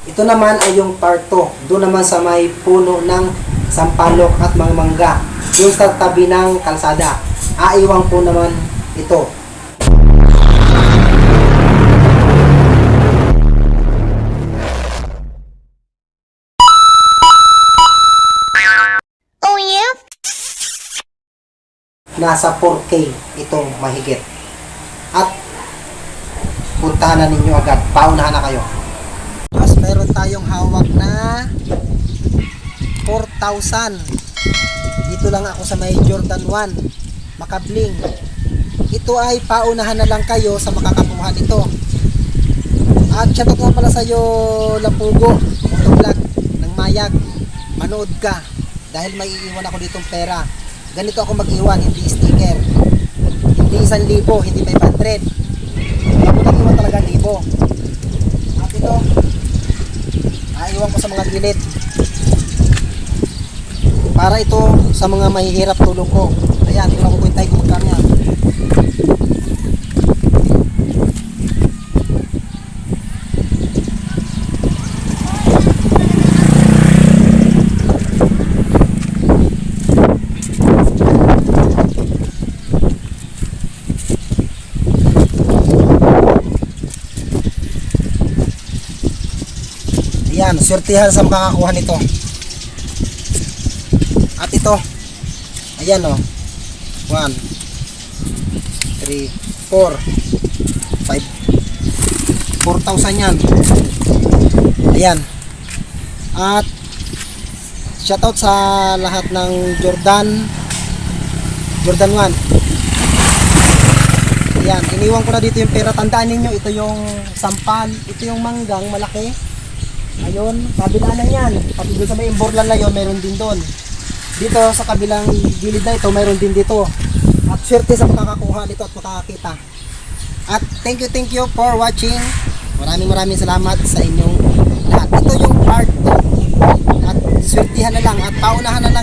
Ito naman ay yung part 2. Doon naman sa may puno ng sampalok at mga mangga. Yung sa tabi ng kalsada. Aiwang po naman ito. Oh yeah? Nasa 4K ito mahigit. At puntahan na ninyo agad. Paunahan na kayo. Tayong hawak na 4,000. Dito lang ako sa may Jordan 1. Makabling. Ito ay paunahan na lang kayo sa makakakuha nito. At shoutout nga pala sa iyo Lapugo, motovlog ng Mayag. Manood ka dahil may iiwan ako ditong pera. Ganito ako mag-iwan, hindi sticker. Hindi 1,000, hindi 500. Ako nag-iwan talaga libo. At ito, aiwan ko sa mga gilid. Para ito sa mga mahihirap tulong ko. Ayan, ito lang ko tayo kung magkano yan. Ayan, swertihan sa makakakuha nito. At ito, ayan o. 1, 3, 4, 5, 4,000 yan. Ayan. At, shoutout sa lahat ng Jordan, Jordan 1. Ayan, iniwan ko na dito yung pera. Tandaan ninyo, ito yung sampal, ito yung manggang malaki. Ayun, kabila na yan. Pati sa may imborlan na yun, meron din doon. Dito sa kabilang gilid na ito, meron din dito. At swerte sa makakakuha nito at makakakita. At thank you, thank you for watching. Maraming maraming salamat sa inyong lahat. Ito yung part 2. At swertihan na lang at paunahan na lang